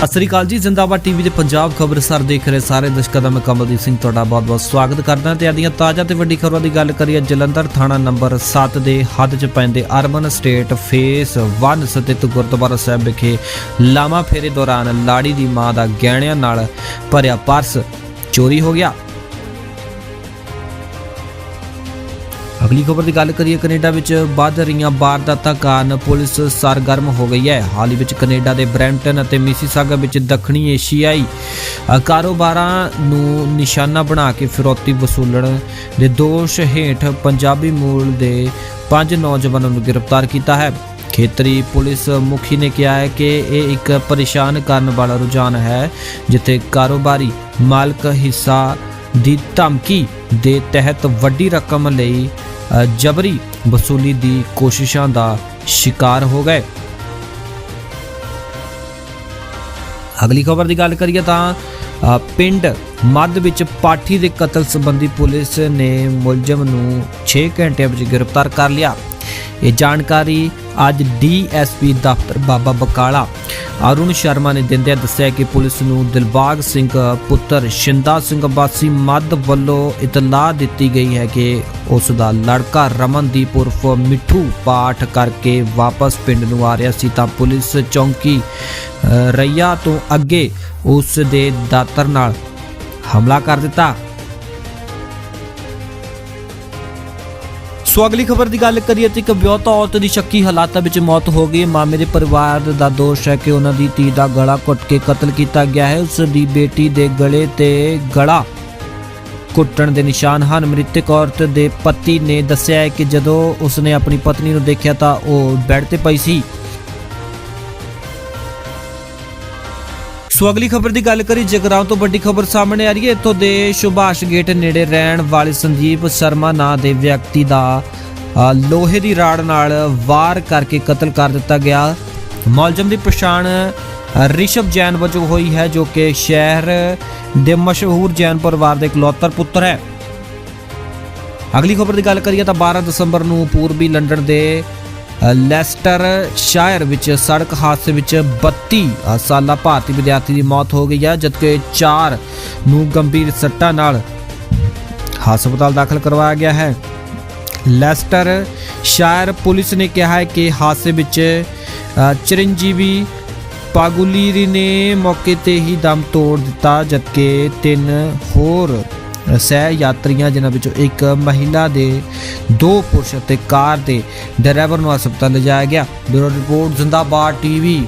ਸਤਿ ਸ੍ਰੀ ਅਕਾਲ ਜੀ, ਜ਼ਿੰਦਾਬਾਦ ਟੀਵੀ ਦੇ ਪੰਜਾਬ ਖਬਰਸਾਰ ਦੇਖ ਰਹੇ ਸਾਰੇ ਦਰਸ਼ਕਾਂ ਦਾ ਮੈਂ ਕਮਲਦੀਪ ਸਿੰਘ, ਤੁਹਾਡਾ ਬਹੁਤ-ਬਹੁਤ ਸਵਾਗਤ ਕਰਦਾ ਤੇ ਆਦੀਆਂ ਤਾਜ਼ਾ ਤੇ ਵੱਡੀ ਖਬਰਾਂ ਦੀ ਗੱਲ ਕਰੀਏ, ਜਲੰਧਰ ਥਾਣਾ ਨੰਬਰ 7 ਦੇ ਹੱਦ 'ਚ ਪੈਂਦੇ ਅਰਬਨ ਸਟੇਟ ਫੇਸ 1 ਸਥਿਤ ਗੁਰਦੁਆਰਾ ਸਾਹਿਬ ਵਿਖੇ ਲਾਮਾ ਫੇਰੇ ਦੌਰਾਨ ਲਾੜੀ ਦੀ ਮਾਂ ਦਾ ਗਹਿਣਿਆਂ ਨਾਲ ਭਰਿਆ ਪਰਸ ਚੋਰੀ ਹੋ ਗਿਆ। ਅਗਲੀ ਖਬਰ ਦੀ ਗੱਲ ਕਰੀਏ, ਕੈਨੇਡਾ ਵਿੱਚ ਵੱਧ ਰਹੀਆਂ ਵਾਰਦਾਤਾਂ ਕਾਰਨ ਪੁਲਿਸ ਸਰਗਰਮ ਹੋ ਗਈ ਹੈ। ਹਾਲ ਹੀ ਵਿੱਚ ਕੈਨੇਡਾ ਦੇ ਬਰੈਂਪਟਨ ਅਤੇ ਮਿਸੀਸਾਗਾ ਵਿੱਚ ਦੱਖਣੀ ਏਸ਼ੀਆਈ ਕਾਰੋਬਾਰਾਂ ਨੂੰ ਨਿਸ਼ਾਨਾ ਬਣਾ ਕੇ ਫਿਰੌਤੀ ਵਸੂਲਣ ਦੇ ਦੋਸ਼ ਹੇਠ ਪੰਜਾਬੀ ਮੂਲ ਦੇ ਪੰਜ ਨੌਜਵਾਨਾਂ ਨੂੰ ਗ੍ਰਿਫਤਾਰ ਕੀਤਾ ਹੈ। ਖੇਤਰੀ ਪੁਲਿਸ ਮੁਖੀ ਨੇ ਕਿਹਾ ਹੈ ਕਿ ਇਹ ਇੱਕ ਪਰੇਸ਼ਾਨ ਕਰਨ ਵਾਲਾ ਰੁਝਾਨ ਹੈ, ਜਿੱਥੇ ਕਾਰੋਬਾਰੀ ਮਾਲਕ ਹਿੱਸਾ ਦੀ ਧਮਕੀ ਦੇ ਤਹਿਤ ਵੱਡੀ ਰਕਮ ਲਈ ਜਬਰੀ ਵਸੂਲੀ ਦੀ ਕੋਸ਼ਿਸ਼ਾਂ ਦਾ ਸ਼ਿਕਾਰ ਹੋ ਗਏ। ਅਗਲੀ ਖਬਰ ਦੀ ਗੱਲ ਕਰੀਏ ਤਾਂ ਪਿੰਡ ਮੱਧ ਵਿੱਚ ਪਾਠੀ ਦੇ ਕਤਲ ਸੰਬੰਧੀ ਪੁਲਿਸ ਨੇ ਮੁਲਜ਼ਮ ਨੂੰ 6 ਘੰਟਿਆਂ ਵਿੱਚ ਗ੍ਰਿਫਤਾਰ ਕਰ ਲਿਆ। ਇਹ ਜਾਣਕਾਰੀ ਅੱਜ ਡੀਐਸਪੀ ਦਫ਼ਤਰ ਬਾਬਾ ਬਕਾਲਾ ਅਰੁਣ ਸ਼ਰਮਾ ਨੇ ਦਿੰਦਿਆਂ ਦੱਸਿਆ ਕਿ ਪੁਲਿਸ ਨੂੰ ਦਿਲਬਾਗ ਸਿੰਘ ਪੁੱਤਰ ਸ਼ਿੰਦਾ ਸਿੰਘ ਬਾਸੀ ਮੱਧ ਵੱਲੋਂ ਇਤਲਾਹ ਦਿੱਤੀ ਗਈ ਹੈ ਕਿ ਉਸ ਦਾ ਲੜਕਾ ਰਮਨਦੀਪ ਉਰਫ ਮਿੱਠੂ ਪਾਠ ਕਰਕੇ ਵਾਪਸ ਪਿੰਡ ਨੂੰ ਆ ਰਿਹਾ ਸੀ ਤਾਂ ਪੁਲਿਸ ਚੌਂਕੀ ਰਈਆ ਤੋਂ ਅੱਗੇ ਉਸ ਦੇ ਦਾਤਰ ਨਾਲ ਹਮਲਾ ਕਰ ਦਿੱਤਾ। ਸੋ ਅਗਲੀ ਖਬਰ ਦੀ ਗੱਲ ਕਰੀਏ ਤਾਂ ਇੱਕ ਵਿਆਹੁਤਾ ਔਰਤ ਦੀ ਸ਼ੱਕੀ ਹਾਲਾਤਾਂ ਵਿੱਚ ਮੌਤ ਹੋ ਗਈ। ਮਾਮੇ ਦੇ ਪਰਿਵਾਰ ਦਾ ਦੋਸ਼ ਹੈ ਕਿ ਉਹਨਾਂ ਦੀ ਧੀ ਦਾ ਗਲਾ ਘੁੱਟ ਕੇ ਕਤਲ ਕੀਤਾ ਗਿਆ ਹੈ। ਉਸ ਦੀ ਬੇਟੀ ਦੇ ਗਲੇ ਤੇ ਗਲਾ ਕੁੱਟਣ ਦੇ ਨਿਸ਼ਾਨ ਹਨ। ਮ੍ਰਿਤਕ ਔਰਤ ਦੇ ਪਤੀ ਨੇ ਦੱਸਿਆ ਹੈ ਕਿ ਜਦੋਂ ਉਸਨੇ ਆਪਣੀ ਪਤਨੀ ਨੂੰ ਦੇਖਿਆ ਤਾਂ ਉਹ ਬੈੱਡ ਤੇ ਪਈ ਸੀ। ਸੋ ਅਗਲੀ ਖਬਰ ਦੀ ਗੱਲ ਕਰੀ ਜਗਰਾਉਂ ਤੋਂ ਵੱਡੀ ਖਬਰ ਸਾਹਮਣੇ ਆ ਰਹੀ ਹੈ। ਇੱਥੋਂ ਦੇ ਸੁਭਾਸ਼ ਗੇਟ ਨੇੜੇ ਰਹਿਣ ਵਾਲੇ ਸੰਦੀਪ ਸ਼ਰਮਾ ਨਾਂ ਦੇ ਵਿਅਕਤੀ ਦਾ ਲੋਹੇ ਦੀ ਰਾੜ ਨਾਲ ਵਾਰ ਕਰਕੇ ਕਤਲ ਕਰ ਦਿੱਤਾ ਗਿਆ। ਮੁਲਜ਼ਮ ਦੀ ਪਛਾਣ ਅ, ਰਿਸ਼ਵ ਜੈਨ ਵਜੋਂ ਹੋਈ ਹੈ ਜੋ ਕਿ ਸ਼ਹਿਰ ਦੇ ਮਸ਼ਹੂਰ ਜੈਨ ਪਰਿਵਾਰ ਦੇ ਇਕਲੌਤਰ ਪੁੱਤਰ ਹੈ। ਅਗਲੀ ਖਬਰ ਦੀ ਗੱਲ ਕਰੀਏ ਤਾਂ 12 ਦਸੰਬਰ ਨੂੰ ਪੂਰਬੀ ਲੰਡਨ ਦੇ ਲੈਸਟਰ ਸ਼ਾਇਰ ਵਿੱਚ ਸੜਕ ਹਾਦਸੇ ਵਿੱਚ 32 ਅ, ਸਾਲਾ ਭਾਰਤੀ ਵਿਦਿਆਰਥੀ ਦੀ ਮੌਤ ਹੋ ਗਈ ਹੈ ਜਦਕਿ 4 ਨੂੰ ਗੰਭੀਰ ਸੱਟਾਂ ਨਾਲ ਹਸਪਤਾਲ ਦਾਖਲ ਕਰਵਾਇਆ ਗਿਆ ਹੈ। ਲੈਸਟਰ ਸ਼ਾਇਰ ਪੁਲਿਸ ਨੇ ਕਿਹਾ ਹੈ ਕਿ ਹਾਦਸੇ ਵਿੱਚ ਚਿਰੰਜੀਵੀ ਪਾਗੁਲੀਰੀ ਨੇ ਮੌਕੇ ਤੇ ਹੀ ਦਮ ਤੋੜ ਦਿੱਤਾ ਜਦਕਿ ਤਿੰਨ ਹੋਰ ਸਹਿ ਯਾਤਰੀਆਂ, ਜਿਨ੍ਹਾਂ ਵਿੱਚੋਂ ਇੱਕ ਮਹਿਲਾ ਦੇ ਦੋ ਪੁਰਸ਼ ਅਤੇ ਕਾਰ ਦੇ ਡਰਾਈਵਰ ਨੂੰ ਹਸਪਤਾਲ ਲਿਜਾਇਆ ਗਿਆ। Bureau report, Zindabad TV.